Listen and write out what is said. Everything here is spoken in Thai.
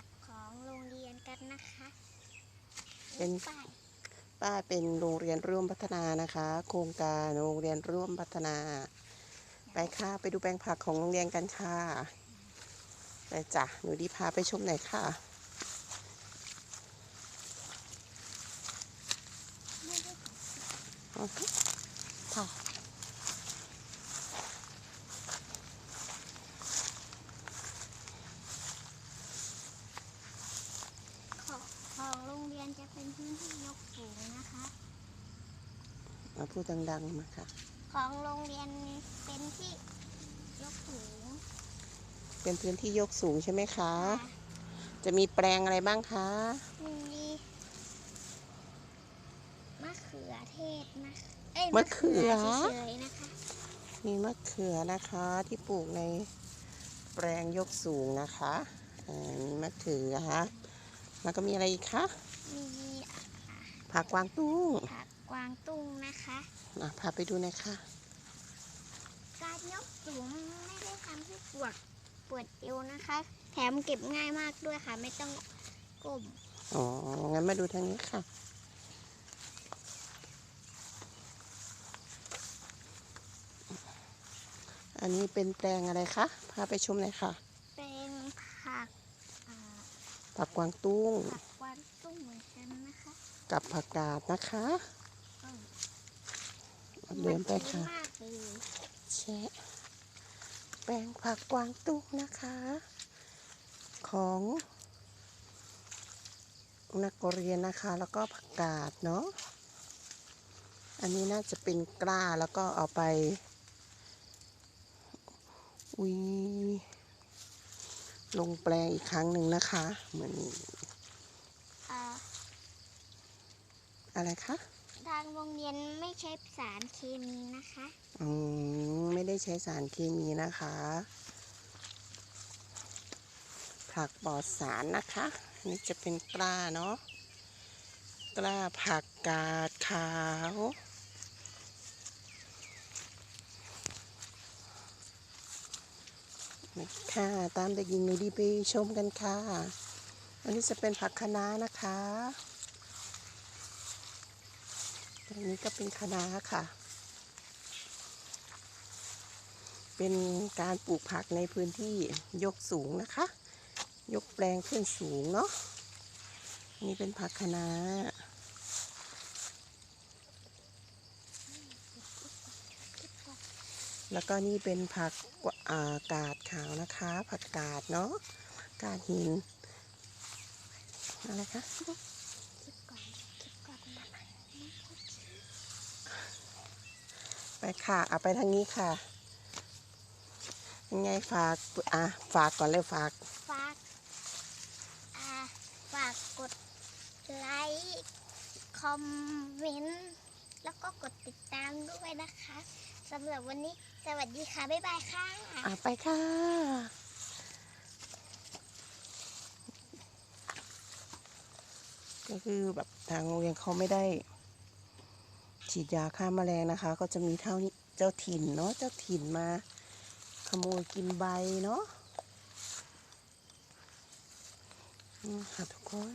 ผักของโรงเรียนกันนะคะเป็นป้ายป้าเป็นโรงเรียนร่วมพัฒนานะคะ โครงการโรงเรียนร่วมพัฒนา ไปค่ะไปดูแปลงผักของโรงเรียนกันค่ะไปจ้ะหนูดีพาไปชมหน่อยค่ะไม่ได้อือฮึค่ะ ของของโรงเรียนจะเป็นพื้นที่ยกสูงนะคะ มาพูดดังๆมาค่ะ ของโรงเรียนเป็นที่ยกสูงเป็นพื้นที่ยกสูงใช่ไหมคะ ค่ะจะมีแปลงอะไรบ้างคะ มีมะเขือเทศมะเอ้ยมะเขือเฉยๆนะคะ มีมะเขือนะคะที่ปลูกในแปลงยกสูงนะคะอ่ามีมะเขือแล้วก็มีอะไรอีกคะมีผักกวางตุ้ง ผัก กวางตุ้งนะคะอะพาไปดูหน่อยค่ะการยกสูงไม่ได้ทำให้ปวดปวดเอวนะคะ แถมเก็บง่ายมากด้วยค่ะ ไม่ต้องก้มอ๋อ งั้นมาดูทางนี้ค่ะ อันนี้เป็นแปลงอะไรคะ พาไปชมหน่อยค่ะ เป็นผักอ่าผักกวางตุ้งผักกวางตุ้งเหมือนกันนะคะ กับผักกาดนะคะ ก็เดินไปค่ะมากเลยแชะแปลงผักกวางตุ้งนะคะ ของนักเรียนนะคะ แล้วก็ผักกาดเนาะอันนี้น่าจะเป็นกล้าแล้วก็เอาไปวิลงแปลงอีกครั้งหนึ่งนะคะ เหมือนอ่าอะไรคะ ทางโรงเรียนไม่ใช้สารเคมีนะคะอืมไม่ได้ใช้สารเคมีนะคะ ผักปลอดสารนะคะนี่จะเป็นกล้าเนาะกล้าผักกาดขาวค่ะ ตามเด็กหญิงหนูดีไปชมกันค่ะ อันนี้จะเป็นผักคะน้านะคะ อันนี้ก็เป็นคะน้าค่ะ เป็นการปลูกผักในพื้นที่ยกสูงนะคะ ยกแปลงขึ้นสูงเนาะ นี่เป็นผักคะน้าแล้วก็นี่เป็นผักกากาดขาวนะคะ ผักกาดเนาะกาดหิน อะไรคะ คิดก่อนคิดก่อน ไปค่ะเอาไปทางนี้ค่ะ ยังไงฝากอะฝากก่อนเลยฝาก ฝากอ่าฝากกดไลค์คอมเมนต์แล้วก็กดติดตามด้วยนะคะสำหรับวันนี้สวัสดีค่ะ บ๊ายบายค่ะอะไปค่ะก็คือแบบทางโรงเรียนเขาไม่ได้ ฉีดยาฆ่าแมลงนะคะ ก็จะมีเท่านี้เจ้าถิ่นเนาะเจ้าถิ่นมา ขโมยกินใบเนาะอืมค่ะทุกคน